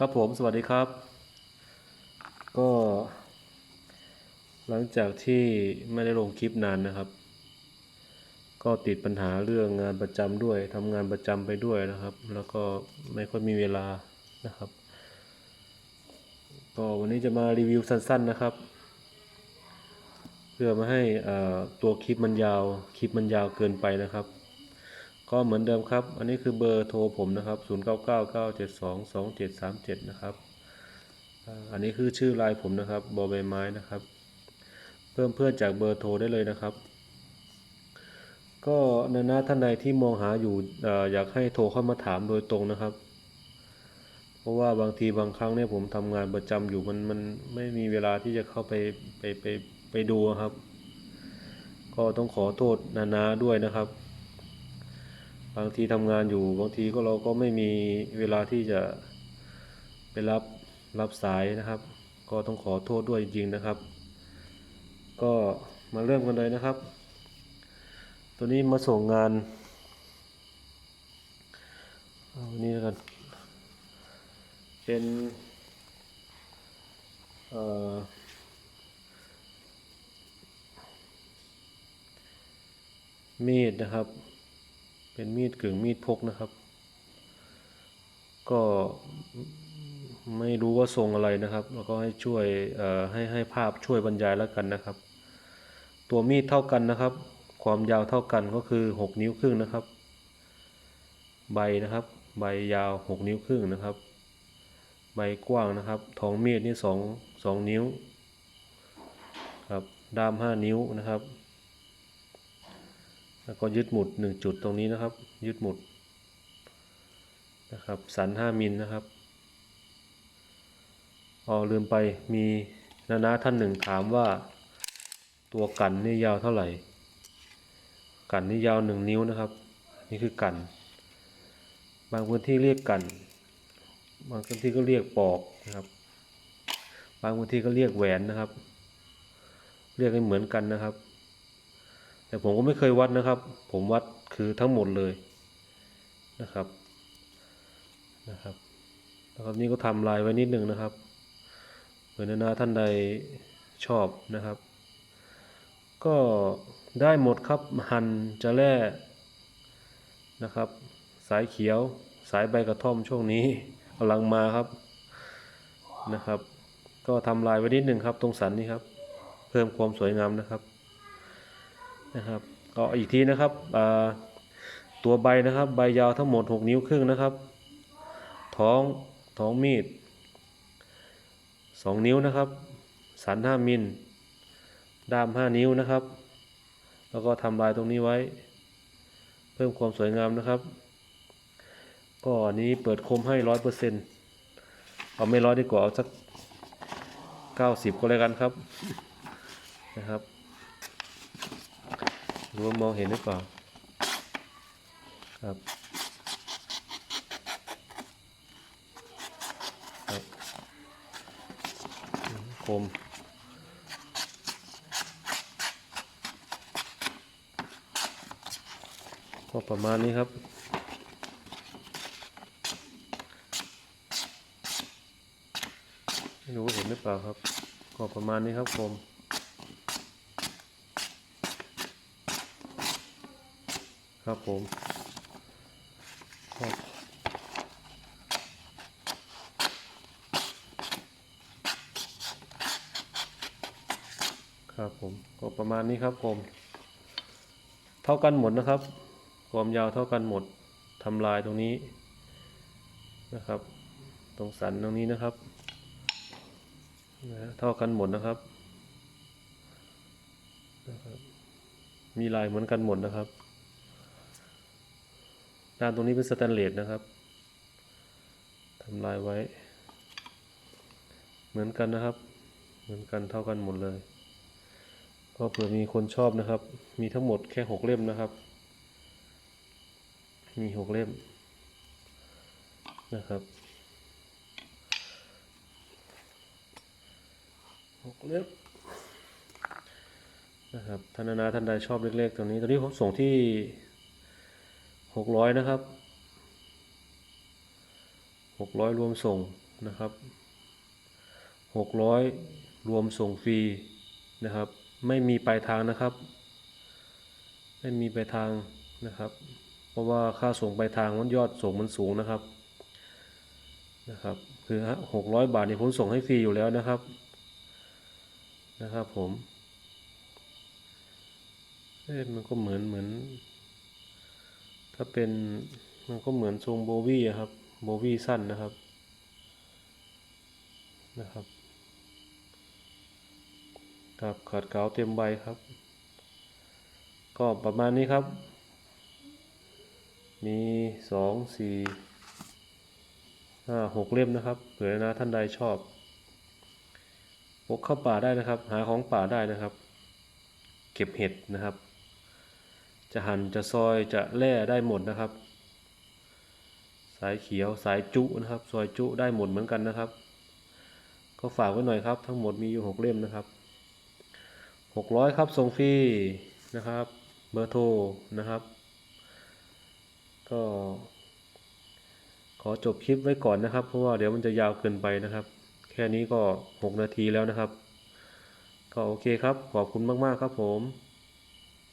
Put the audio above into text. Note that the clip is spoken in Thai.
ครับผมสวัสดีครับ ก็ หลังจากที่ไม่ได้ลงคลิปนานนะครับ ก็ติดปัญหาเรื่องงานประจำด้วยทำงานประจำไปด้วยนะครับ แล้วก็ไม่ค่อยมีเวลานะครับ ก็วันนี้จะมารีวิวสั้นๆนะครับ เพื่อไมาให้ตัวคลิปมันยาว คลิปมันยาวเกินไปนะครับ ก็เหมือนเดิมครับ อันนี้คือเบอร์โทรผมนะครับ 0999722737 นะครับ อันนี้คือชื่อไลน์ผมนะครับบอใบไม้นะครับ เพิ่มเพื่อนจากเบอร์โทรได้เลยนะครับ ก็นานาท่านใดที่มองหาอยู่อออยากให้โทรเข้ามาถามโดยตรงนะครับ เพราะว่าบางทีบางครั้งเนี่ยผมทำงานประจำอยู่มันมันไม่มีเวลาที่จะเข้าไปไปไปไปดูครับ ก็ต้องขอโทษนานาด้วยนะครับ บางทีทำงานอยู่บางทีก็เราก็ไม่มีเวลาที่จะไปรับรับสายนะครับ ก็ต้องขอโทษด้วยจริงๆนะครับ ก็มาเริ่มกันเลยนะครับ ตัวนี้มาส่งงานอาวันนี้แล้วกันเป็นเอ่อมีดนะครับ เป็นมีดกึ่งมีดพกนะครับ ก็ไม่รู้ว่าทรงอะไรนะครับ แล้วก็ให้ช่วยให้ให้ภาพช่วยบรรยายแล้วกันนะครับ ตัวมีดเท่ากันนะครับ ความยาวเท่ากันก็คือ 6 นิ้วครึ่งนะครับ ใบนะครับ ใบยาว 6 นิ้วครึ่งนะครับ ใบกว้างนะครับท้องมีดนี่สองสองนิ้วครับด้าม 5 นิ้วนะครับ แล้วก็ยึดหมุด 1 จุดตรงนี้นะครับ ยึดหมุดนะครับสัน5มิลนะครับอ๋อลืมไปมีนานาท่านหนึ่งถามว่าตัวกันนี่ยาวเท่าไหร่ กันนี่ยาว 1 นิ้วนะครับ นี่คือกัน บางพื้นที่เรียกกัน บางพื้นที่ก็เรียกปอกนะครับ บางพื้นที่ก็เรียกแหวนนะครับ เรียกให้เหมือนกันนะครับ แต่ผมก็ไม่เคยวัดนะครับ ผมวัดคือทั้งหมดเลยนะครับนะครับแล้วก็นี่ก็ทำลายไว้นิดหนึ่งนะครับเผื่อนานาท่านใดชอบนะครับ ก็ได้หมดครับหั่นจะแล่นะครับ สายเขียวสายใบกระท่อมช่วงนี้กำลังมาครับนะครับ ก็ทำลายไว้นิดหนึ่งครับ ตรงสันนี้ครับ เพิ่มความสวยงามนะครับ นะครับก็อีกทีนะครับตัวใบนะครับใบยาวทั้งหมด 6 นิ้วครึ่งนะครับ ท้องท้องมีด 2 นิ้วนะครับ สัน 5 มิลด้าม 5 นิ้วนะครับ แล้วก็ทำลายตรงนี้ไว้ เพิ่มความสวยงามนะครับ ก็อันนี้เปิดคมให้ร้อยเปอร์เซ็นต์เอาไม่ร้อยดีกว่าเอาสักเก้าสิบก็แล้วกันครับนะครับ รู้ว่ามองเห็นหรือเปล่าครับครับคมก็ประมาณนี้ครับไม่รู้ว่าเห็นหรือเปล่าครับ ก็ประมาณนี้ครับคม ครับผมครับครับผมก็ประมาณนี้ครับผมเท่ากันหมดนะครับ ความยาวเท่ากันหมดทำลายตรงนี้นะครับ ตรงสันตรงนี้นะครับนะฮะเท่ากันหมดนะครับนะครับ มีลายเหมือนกันหมดนะครับ ด้านตรงนี้เป็นสแตนเลสนะครับทำลายไว้ เหมือนกันนะครับ เหมือนกันเท่ากันหมดเลย ก็เผื่อมีคนชอบนะครับ มีทั้งหมดแค่หกเล่มนะครับ มีหกเล่มนะครับหกเล่มนะครับท่านนานาท่านใดชอบเล็กๆตรงนี้ตอนนี้ผมส่งที่ หกร้อยนะครับหกร้อยรวมส่งนะครับหกร้อยรวมส่งฟรีนะครับ ไม่มีปลายทางนะครับ ไม่มีปลายทางนะครับ เพราะว่าค่าส่งปลายทางมันยอดส่งมันสูงนะครับนะครับคือหกร้อยบาทนี่ผมส่งให้ฟรีอยู่แล้วนะครับนะครับผมเอ๊ะมันก็เหมือนเหมือน ถ้าเป็นมันก็เหมือนทรงโบวี่ครับ โบวี่สั้นนะครับ นะครับครับขาดเกาเต็มใบครับ ก็ประมาณนี้ครับ มีสองสี่ห้าหกเล่มนะครับ เผื่อนะท่านใดชอบพกเข้าป่าได้นะครับ หาของป่าได้นะครับ เก็บเห็ดนะครับ จะหั่นจะซอยจะแล่ได้หมดนะครับ สายเขียวสายจุนะครับ ซอยจุได้หมดเหมือนกันนะครับ ก็ฝากไว้หน่อยครับ ทั้งหมดมีอยู่หกเล่มนะครับหกร้อยครับส่งฟรีนะครับ เบอร์โทรนะครับ ก็ขอจบคลิปไว้ก่อนนะครับ เพราะว่าเดี๋ยวมันจะยาวเกินไปนะครับ แค่นี้ก็หกนาทีแล้วนะครับ ก็โอเคครับ ขอบคุณมาก ๆ ครับผม